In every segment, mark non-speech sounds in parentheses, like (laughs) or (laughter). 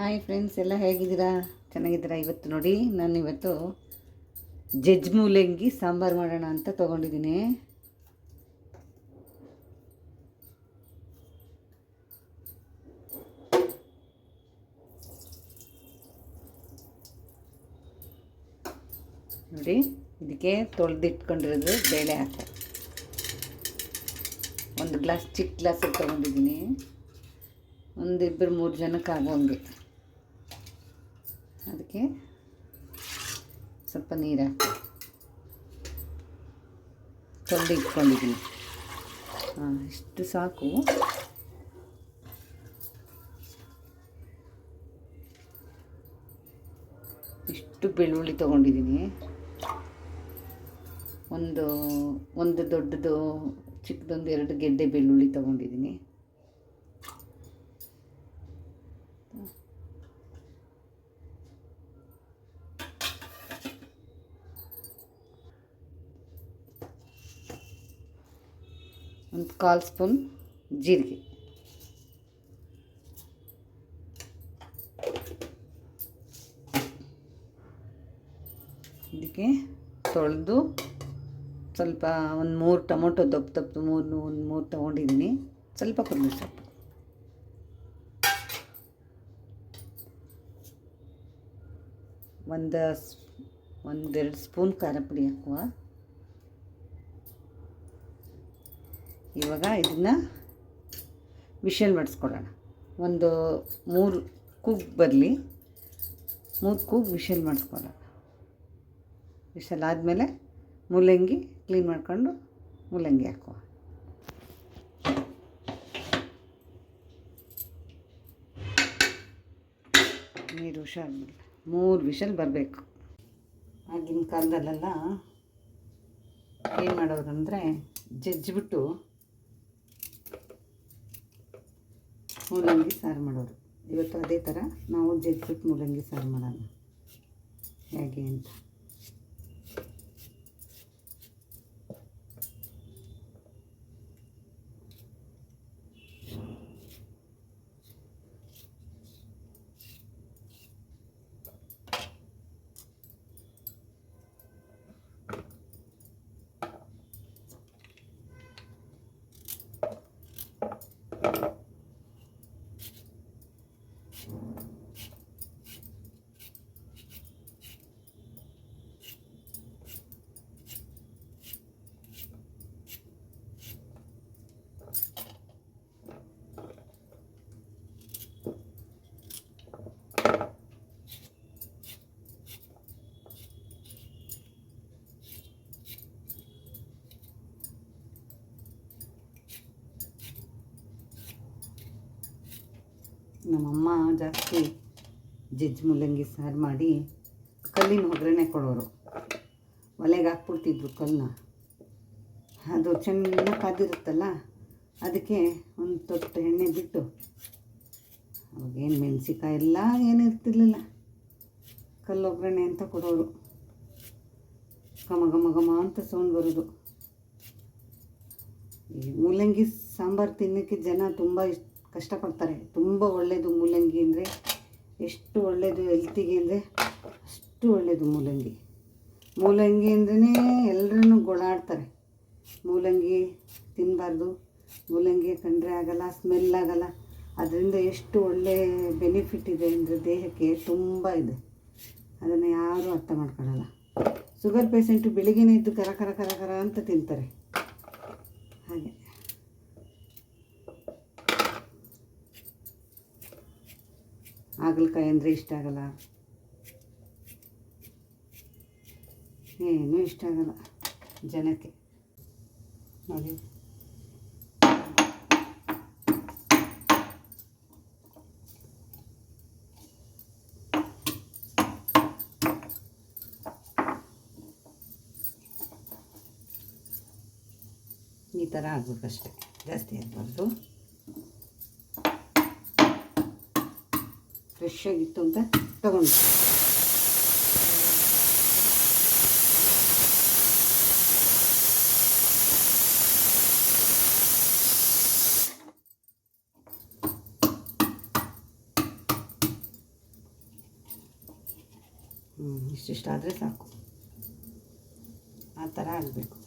Hi friends, ಎಲ್ಲ ಹೇಗಿದ್ದೀರಾ? ಚೆನ್ನಾಗಿದ್ದೀರಾ? ಇವತ್ತು ನೋಡಿ, ನಾನು ಇವತ್ತು ಜಜ್ ಮೂಲಂಗಿ ಸಾಂಬಾರು ಮಾಡೋಣ ಅಂತ ತೊಗೊಂಡಿದ್ದೀನಿ. ನೋಡಿ, ಇದಕ್ಕೆ ತೊಳೆದಿಟ್ಕೊಂಡಿರೋದು ಬೇಳೆ ಹಾಕ. ಒಂದು ಗ್ಲಾಸ್, ಚಿಕ್ಕ ಗ್ಲಾಸಲ್ಲಿ ತೊಗೊಂಡಿದ್ದೀನಿ. ಒಂದಿಬ್ಬರು ಮೂರು ಜನಕ್ಕೆ ಆಗೋಂಗೆ ಅದಕ್ಕೆ ಸ್ವಲ್ಪ ನೀರು ಹಾಕಿ. ತೊಳೆದು ಇಟ್ಕೊಂಡಿದ್ದೀನಿ. ಹಾಂ, ಇಷ್ಟು ಸಾಕು. ಇಷ್ಟು ಬೆಳ್ಳುಳ್ಳಿ ತೊಗೊಂಡಿದ್ದೀನಿ. ಒಂದು ಒಂದು ದೊಡ್ಡದು, ಚಿಕ್ಕದೊಂದು ಎರಡು ಗೆಡ್ಡೆ ಬೆಳ್ಳುಳ್ಳಿ ತೊಗೊಂಡಿದ್ದೀನಿ. ಒಂದು ಕಾಲು ಸ್ಪೂನ್ ಜೀರಿಗೆ. ಇದಕ್ಕೆ ತೊಳೆದು ಸ್ವಲ್ಪ ಒಂದು ಮೂರು ಟೊಮೊಟೊ, ದಪ್ಪ ದಪ್ಪ ಮೂರು ಒಂದು ಮೂರು ತೊಗೊಂಡಿದ್ದೀನಿ. ಸ್ವಲ್ಪ ಕೊತ್ತಂಬರಿ ಸೊಪ್ಪು. ಒಂದು ಒಂದೆರಡು ಸ್ಪೂನ್ ಖಾರ ಪುಡಿ ಹಾಕುವ. ಇವಾಗ ಇದನ್ನು ವಿಷಲ್ ಮಾಡಿಸ್ಕೊಳ್ಳೋಣ. ಒಂದು ಮೂರು ಕೂಗ್ ಬರಲಿ. ಮೂರು ಕೂಗ್ ವಿಷಲ್ ಮಾಡಿಸ್ಕೊಳ್ಳೋಣ. ವಿಷಲ್ ಆದಮೇಲೆ ಮೂಲಂಗಿ ಕ್ಲೀನ್ ಮಾಡ್ಕೊಂಡು ಮೂಲಂಗಿ ಹಾಕುವ. ನೀರು ಹುಷಾರಿಲ್ಲ ಮೂರು ವಿಷಲ್ ಬರಬೇಕು. ಆಗಿನ ಕಾಲದಲ್ಲೆಲ್ಲ ಏನು ಮಾಡೋದಂದರೆ ಜಜ್ಜಿಬಿಟ್ಟು ಮೂಲಂಗಿ ಸಾರು ಮಾಡೋದು. ಇವತ್ತು ಅದೇ ಥರ ನಾವು ಜಜ್ಜಿಬಿಟ್ಟು ಮೂಲಂಗಿ ಸಾರು ಮಾಡೋಣ. ಹೇಗೆ ಅಂತ. ಜಾಸ್ತಿ ಜಜ್ಜಿ ಮೂಲಂಗಿ ಸಾರು ಮಾಡಿ ಕಲ್ಲಿನ ಒಗ್ಗರಣೆ ಕೊಡೋರು. ಒಲೆಗೆ ಹಾಕ್ಬಿಡ್ತಿದ್ರು ಕಲ್ಲನ್ನ ಅದು ಚೆನ್ನಾಗಿ ಕಾದಿರುತ್ತಲ್ಲ, ಅದಕ್ಕೆ ಒಂದು ತೊಟ್ಟು ಎಣ್ಣೆ ಬಿಟ್ಟು ಅವಾಗೇನು ಮೆಣಸಿಕಾಯಿ ಎಲ್ಲ ಏನು ಇರ್ತಿರ್ಲಿಲ್ಲ. ಕಲ್ಲು ಒಗ್ಗರಣೆ ಅಂತ ಕೊಡೋರು. ಘಮ ಘಮ ಘಮ ಅಂತ ಸೌಂಡ್ ಬರೋದು. ಈ ಮೂಲಂಗಿ ಸಾಂಬಾರು ತಿನ್ನೋಕ್ಕೆ ಜನ ತುಂಬ ಇಷ್ಟ ಕಷ್ಟಪಡ್ತಾರೆ. ತುಂಬ ಒಳ್ಳೆಯದು ಮೂಲಂಗಿ ಅಂದರೆ, ಎಷ್ಟು ಒಳ್ಳೆಯದು ಹೆಲ್ತಿಗೆ ಅಂದರೆ ಅಷ್ಟು ಒಳ್ಳೆಯದು ಮೂಲಂಗಿ. ಮೂಲಂಗಿ ಅಂದ್ರೇ ಎಲ್ಲರೂ ಗೊಳಾಡ್ತಾರೆ. ಮೂಲಂಗಿ ತಿನ್ನಬಾರ್ದು ಮೂಲಂಗಿ ಕಂಡ್ರೆ ಆಗಲ್ಲ ಸ್ಮೆಲ್ ಆಗಲ್ಲ. ಅದರಿಂದ ಎಷ್ಟು ಒಳ್ಳೆ ಬೆನಿಫಿಟ್ ಇದೆ ಅಂದರೆ ದೇಹಕ್ಕೆ ತುಂಬ ಇದೆ. ಅದನ್ನು ಯಾರೂ ಅರ್ಥ ಮಾಡ್ಕೊಳ್ಳಲ್ಲ ಶುಗರ್ ಪೇಷಂಟು ಬೆಳಿಗ್ಗೆನೇ ಇದ್ದು ಕರ ಕರ ಕರ ಕರ ಅಂತ ತಿಂತಾರೆ ಹಾಗೆ ಹಾಗಲಕಾಯಿ ಅಂದರೆ ಇಷ್ಟ ಆಗಲ್ಲ. ಏನೂ ಇಷ್ಟ ಆಗಲ್ಲ ಜನಕ್ಕೆ. ನೋಡಿ. ಈ ಥರ ಆಗ್ಬೇಕಷ್ಟೆ. ಜಾಸ್ತಿ ಆಗಬಾರ್ದು. ಫ್ರೆಶ್ ಆಗಿತ್ತು ಅಂತ ತಗೊಂಡು. ಇಷ್ಟಿಷ್ಟಾದರೆ ಸಾಕು. ಆ ಥರ ಆಗಬೇಕು.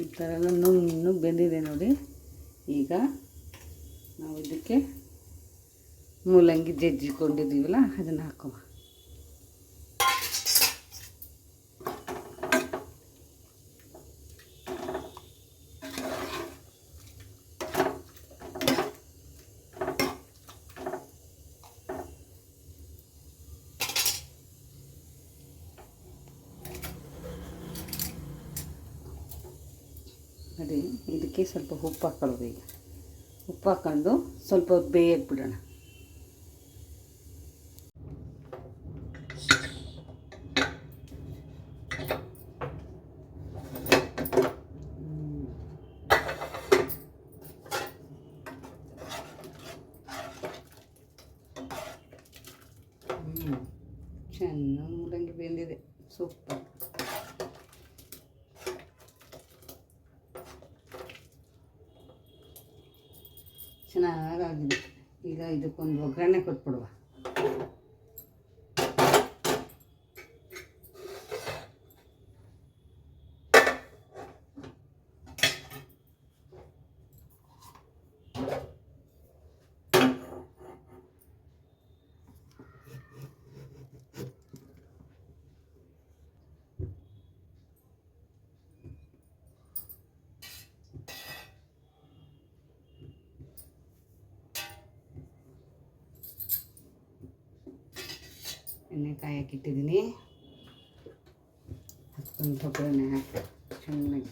ಈ ಥರ ನುಣ್ಣಗೆ ಬೆಂದಿದೆ ನೋಡಿ. ಈಗ ನಾವು ಇದಕ್ಕೆ ಮೂಲಂಗಿ ಜಜ್ಜಿಕೊಂಡಿದ್ದೀವಲ್ಲ ಅದನ್ನು ಹಾಕುವ ಅದೇ ಇದಕ್ಕೆ ಸ್ವಲ್ಪ ಉಪ್ಪು ಹಾಕೊಳ್ಳೋದು ಈಗ. ಉಪ್ಪು ಹಾಕೊಂಡು ಸ್ವಲ್ಪ ಹೊತ್ತು ಬೇಯಕ್ಕೆ ಬಿಡೋಣ ಚೆನ್ನಾಗಿ ಮೂಲಂಗಿ ಬೆಂದಿದೆ. ಸೂಪರ್ ಚೆನ್ನಾಗಾಗಿದೆ ಈಗ ಇದಕ್ಕೊಂದು ಒಗ್ಗರಣೆ ಕೊಟ್ಬಿಡುವ. ಎಣ್ಣೆ ಕಾಯಕ್ಕೆ ಇಟ್ಟಿದ್ದೀನಿ ಅದಕ್ಕೊಂದು ಹಾಕಿ ಚೆನ್ನಾಗಿ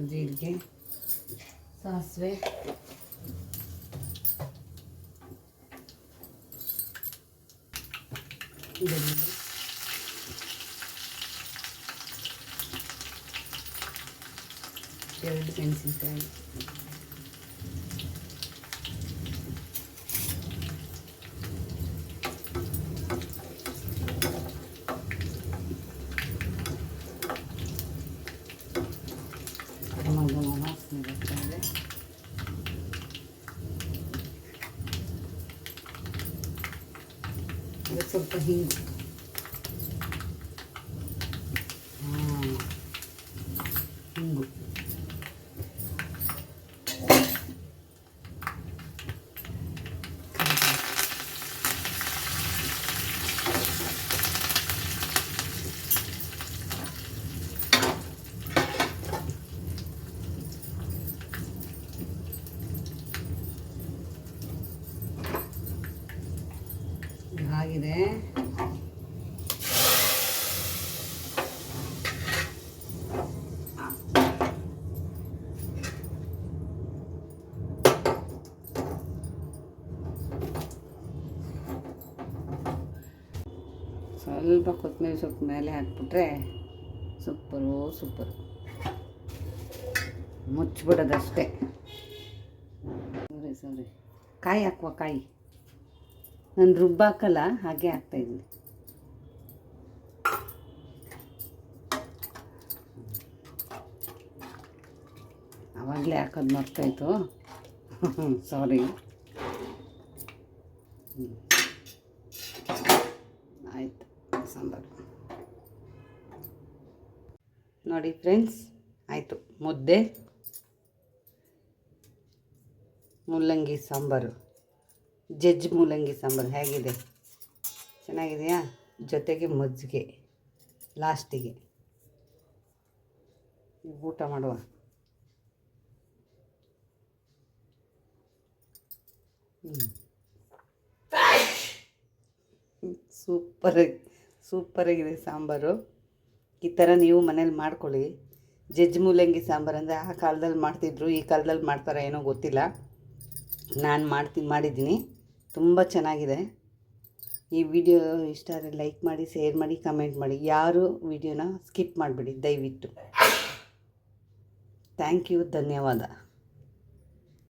ಸ್ವಲ್ಪ ಜೀರಿಗೆ ಸಾಸಿವೆ ಬೆಳ್ಳುಳ್ಳಿ ಎರಡು ಮೆಣಸಿನ್ಕಾಯಿ ಘಮ ಘಮ ವಾಸನೆ ಬರ್ತಾ ಇದೆ ಅದಕ್ಕೆ ಸ್ವಲ್ಪ ಹಿಂಗು ಹಾಂ ಹಿಂಗು ಆಗಿದೆ ಸ್ವಲ್ಪ ಕೊತ್ತಂಬರಿ ಸೊಪ್ಪು ಮೇಲೆ ಹಾಕ್ಬಿಟ್ರೆ ಸೂಪರು ಸೂಪರು ಮುಚ್ಚಿಬಿಡೋದಷ್ಟೇ. ಸರಿ ಸರಿ. ಕಾಯಿ ಹಾಕುವ ಕಾಯಿ? ನಾನು ರುಬ್ಬಾಕಲ್ಲ, ಹಾಗೆ ಹಾಕ್ತಾಯಿದ್ದೀನಿ ಆವಾಗಲೇ ಹಾಕೋದು ಮರ್ತಾಯಿತು. ಸಾರಿ (laughs) ಆಯಿತು, ಸಾಂಬಾರು. ನೋಡಿ ಫ್ರೆಂಡ್ಸ್ ಆಯಿತು. ಮುದ್ದೆ, ಮುಲ್ಲಂಗಿ ಸಾಂಬಾರು. ಜಜ್ಜ್ ಮೂಲಂಗಿ ಸಾಂಬಾರು ಹೇಗಿದೆ? ಚೆನ್ನಾಗಿದೆಯಾ? ಜೊತೆಗೆ ಮಜ್ಜಿಗೆ, ಲಾಸ್ಟಿಗೆ. ಊಟ ಮಾಡುವ. ಸೂಪರಾಗಿ ಸೂಪರಾಗಿದೆ ಸಾಂಬಾರು. ಈ ಥರ ನೀವು ಮನೇಲಿ ಮಾಡ್ಕೊಳ್ಳಿ. ಜಜ್ಜ್ ಮೂಲಂಗಿ ಸಾಂಬಾರು ಅಂದರೆ ಆ ಕಾಲದಲ್ಲಿ ಮಾಡ್ತಿದ್ರು, ಈ ಕಾಲದಲ್ಲಿ ಮಾಡ್ತಾರೆ ಏನೋ ಗೊತ್ತಿಲ್ಲ. ನಾನು ಮಾಡ್ತೀನಿ ಮಾಡಿದ್ದೀನಿ. ತುಂಬ ಚೆನ್ನಾಗಿದೆ. ಈ ವಿಡಿಯೋ ಇಷ್ಟ ಆದರೆ ಲೈಕ್ ಮಾಡಿ, ಶೇರ್ ಮಾಡಿ, ಕಮೆಂಟ್ ಮಾಡಿ. ಯಾರು ವಿಡಿಯೋನ ಸ್ಕಿಪ್ ಮಾಡಿಬಿಡಿ, ದಯವಿಟ್ಟು. ಥ್ಯಾಂಕ್ ಯು, ಧನ್ಯವಾದ.